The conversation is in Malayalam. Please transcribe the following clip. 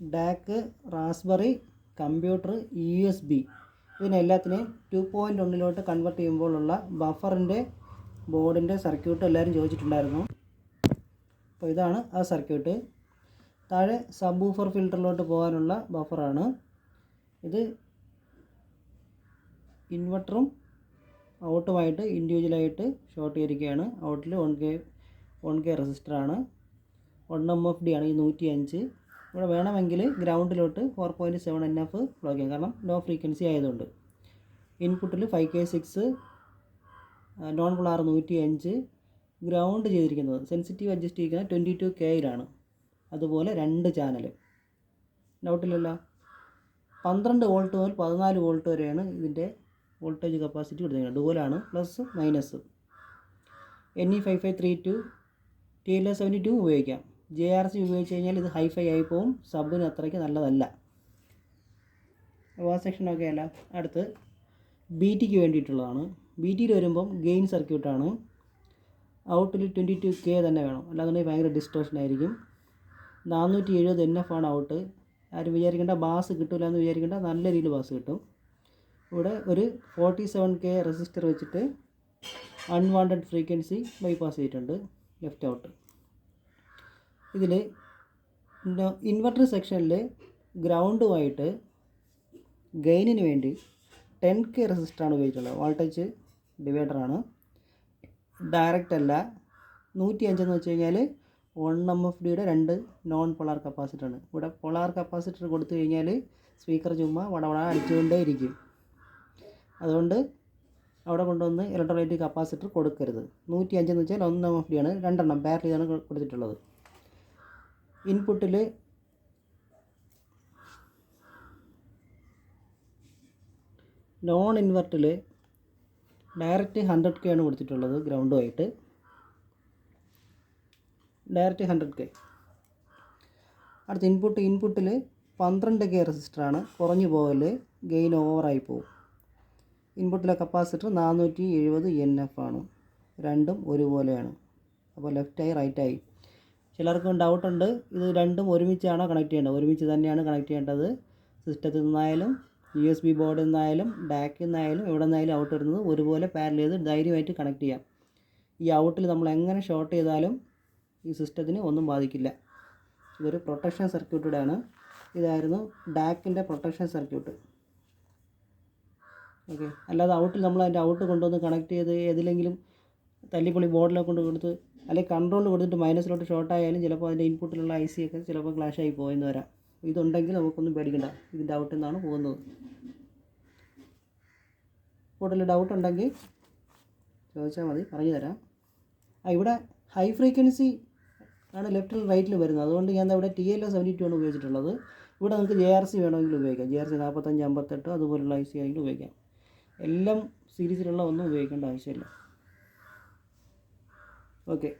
DAC raspberry computer U S B ഇതിനെല്ലാത്തിനെയും two point ഒന്നിലോട്ട് കൺവെർട്ട് ചെയ്യുമ്പോഴുള്ള ബഫറിന്റെ ബോർഡിന്റെ സർക്യൂട്ട് എല്ലാവരും ചോദിച്ചിട്ടുണ്ടായിരുന്നു. അപ്പോൾ ഇതാണ് ആ സർക്യൂട്ട്. താഴെ സബ് ഊഫർ ഫിൽറ്ററിലോട്ട് പോകാനുള്ള ബഫറാണ്. ഇത് ഇൻവെർട്ടറും ഔട്ടുമായിട്ട് ഇൻഡിവിജ്വലായിട്ട് ഷോർട്ട് ചെയ്തിരിക്കുകയാണ്. ഔട്ടിൽ വൺ കെ വൺ കെ റെസിസ്റ്ററാണ്. വൺ എം എഫ് ഡി ആണ് ഈ നൂറ്റി അഞ്ച് ഇവിടെ വേണമെങ്കിൽ ഗ്രൗണ്ടിലോട്ട് four point seven N F ചെയ്യാം. കാരണം ലോ ഫ്രീക്വൻസി ആയതുകൊണ്ട്. ഇൻപുട്ടിൽ ഫൈവ് കെ സിക്സ് നോൺ പിളാർ നൂറ്റി അഞ്ച് ഗ്രൗണ്ട് ചെയ്തിരിക്കുന്നത്. സെൻസിറ്റീവ് അഡ്ജസ്റ്റ് ചെയ്തിരിക്കുന്നത് ട്വന്റി ടു കെയിലാണ് അതുപോലെ രണ്ട് ചാനൽ ഡൗട്ടില്ലല്ലോ പന്ത്രണ്ട് വോൾട്ട് മുതൽ പതിനാല് വോൾട്ട് വരെയാണ് ഇതിന്റെ വോൾട്ടേജ് കപ്പാസിറ്റി കൊടുത്തിരിക്കുന്നത്. ഡുവലാണ് plus minus N E five five three two T L S seventy two ഉപയോഗിക്കാം. ജെ ആർ സി ഉപയോഗിച്ച് കഴിഞ്ഞാൽ ഇത് ഹൈഫൈ ആയി പോവും. സബിന് അത്രയ്ക്ക് നല്ലതല്ല. ആ സെക്ഷൻ ഒക്കെ അല്ല അടുത്ത് ബി ടിക്ക് വേണ്ടിയിട്ടുള്ളതാണ്. ബി ടിയിൽ വരുമ്പം ഗെയിൻ സർക്യൂട്ടാണ് ഔട്ടിൽ ട്വന്റി ടു കെ തന്നെ വേണം. അല്ലാന്നുണ്ടെങ്കിൽ ഭയങ്കര ഡിസ്ട്രോഷൻ ആയിരിക്കും. നാനൂറ്റി എഴുപത് എൻ എഫ് ആണ് ഔട്ട് ആരും വിചാരിക്കേണ്ട ബാസ് കിട്ടില്ല എന്ന് വിചാരിക്കേണ്ട. നല്ല രീതിയിൽ ബാസ് കിട്ടും. ഇവിടെ ഒരു ഫോർട്ടി സെവൻ കെ റെസിസ്റ്റർ വെച്ചിട്ട് അൺവാണ്ടഡ് ഫ്രീക്വൻസി ബൈപ്പാസ് ചെയ്തിട്ടുണ്ട്. ലെഫ്റ്റ് ഔട്ട് ഇതിൽ ഇൻവെർട്ടർ സെക്ഷനിൽ ഗ്രൗണ്ടുമായിട്ട് ഗെയിനിന് വേണ്ടി ടെൻ കെ റെസിസ്റ്ററാണ് ഉപയോഗിച്ചിട്ടുള്ളത് വോൾട്ടേജ് ഡിവൈഡറാണ് ഡയറക്റ്റ് അല്ല. നൂറ്റി അഞ്ചെന്ന് വെച്ച് കഴിഞ്ഞാൽ വൺ എം എഫ് ഡിയുടെ രണ്ട് നോൺ പൊളാർ കപ്പാസിറ്ററാണ് ഇവിടെ പൊളാർ കപ്പാസിറ്റർ കൊടുത്തു കഴിഞ്ഞാൽ സ്പീക്കർ ചുമ്മാ വടവട അടിച്ചുകൊണ്ടേ ഇരിക്കും. അതുകൊണ്ട് അവിടെ കൊണ്ടുവന്ന് ഇലക്ട്രോലൈറ്റിക് കപ്പാസിറ്റർ കൊടുക്കരുത്. നൂറ്റി അഞ്ചെന്ന് വെച്ചാൽ ഒന്ന് എം എഫ് ഡിയാണ് രണ്ടെണ്ണം ബാറ്ററിയാണ് കൊടുത്തിട്ടുള്ളത്. ഇൻപുട്ടിൽ നോൺ ഇൻവെർട്ടിൽ ഡയറക്റ്റ് ഹൺഡ്രഡ് കെ ആണ് കൊടുത്തിട്ടുള്ളത് ഗ്രൗണ്ടുമായിട്ട് ഡയറക്റ്റ് ഹൺഡ്രഡ് കെ അടുത്ത ഇൻപുട്ട് ഇൻപുട്ടിൽ പന്ത്രണ്ട് കെ റെസിസ്റ്ററാണ് കുറഞ്ഞു പോകൽ ഗെയിൻ ഓവറായി പോകും ഇൻപുട്ടിലെ കപ്പാസിറ്റർ നാനൂറ്റി എഴുപത് എൻ എഫ് ആണ്. രണ്ടും ഒരുപോലെയാണ്. അപ്പോൾ ലെഫ്റ്റായി റൈറ്റായി ചിലർക്കും ഡൗട്ടുണ്ട് ഇത് രണ്ടും ഒരുമിച്ചാണോ കണക്ട് ചെയ്യേണ്ടത്? ഒരുമിച്ച് തന്നെയാണ് കണക്ട് ചെയ്യേണ്ടത്. സിസ്റ്റത്തിൽ നിന്നായാലും യു എസ് ബി ബോർഡിൽ നിന്നായാലും ഡാക്കിൽ നിന്നായാലും എവിടെ നിന്നായാലും ഔട്ട് വരുന്നത് ഒരുപോലെ പാരൽ ചെയ്ത് ധൈര്യമായിട്ട് കണക്ട് ചെയ്യാം. ഈ ഔട്ടിൽ നമ്മൾ എങ്ങനെ ഷോർട്ട് ചെയ്താലും ഈ സിസ്റ്റത്തിന് ഒന്നും ബാധിക്കില്ല. ഇതൊരു പ്രൊട്ടക്ഷൻ സർക്യൂട്ടിന്റെ ആണ് ഇതായിരുന്നു ഡാക്കിന്റെ പ്രൊട്ടക്ഷൻ സർക്യൂട്ട് ഓക്കെ അല്ലാതെ ഔട്ടിൽ നമ്മൾ അതിന്റെ ഔട്ട് കൊണ്ടുവന്ന് കണക്ട് ചെയ്ത് ഏതിലെങ്കിലും തല്ലിപ്പൊളി ബോർഡിലൊക്കെ കൊണ്ട് കൊടുത്ത് അല്ലെങ്കിൽ കൺട്രോൾ കൊടുത്തിട്ട് മൈനസിലോട്ട് ഷോർട്ട് ആയാലും ചിലപ്പോൾ അതിന്റെ ഇൻപുട്ടിലുള്ള ഐ സി ഒക്കെ ചിലപ്പോൾ ക്ലാഷ് ആയി പോയെന്ന് വരാം. ഇതുണ്ടെങ്കിൽ നമുക്കൊന്നും പേടിക്കണ്ട. ഇതിന്റെ ഡൗട്ട് എന്നാണ് പോകുന്നത്. കൂടുതൽ ഡൗട്ട് ഉണ്ടെങ്കിൽ ചോദിച്ചാൽ മതി പറഞ്ഞു തരാം. ആ ഇവിടെ ഹൈ ഫ്രീക്വൻസി ആണ് ലെഫ്റ്റിൽ റൈറ്റിൽ വരുന്നത്. അതുകൊണ്ട് ഞാൻ ഇവിടെ ടി എൽ സെവന്റി ടു ആണ് ഉപയോഗിച്ചിട്ടുള്ളത്. ഇവിടെ നമുക്ക് ജെ ആർ സി വേണമെങ്കിൽ ഉപയോഗിക്കാം. ജെ ആർ സി നാൽപ്പത്തഞ്ച് അമ്പത്തെട്ട് അതുപോലുള്ള ഐ സി ആണെങ്കിൽ ഉപയോഗിക്കാം. എല്ലാം സീരീസിലുള്ള ഒന്നും ഉപയോഗിക്കേണ്ട ആവശ്യമില്ല. ഓക്കെ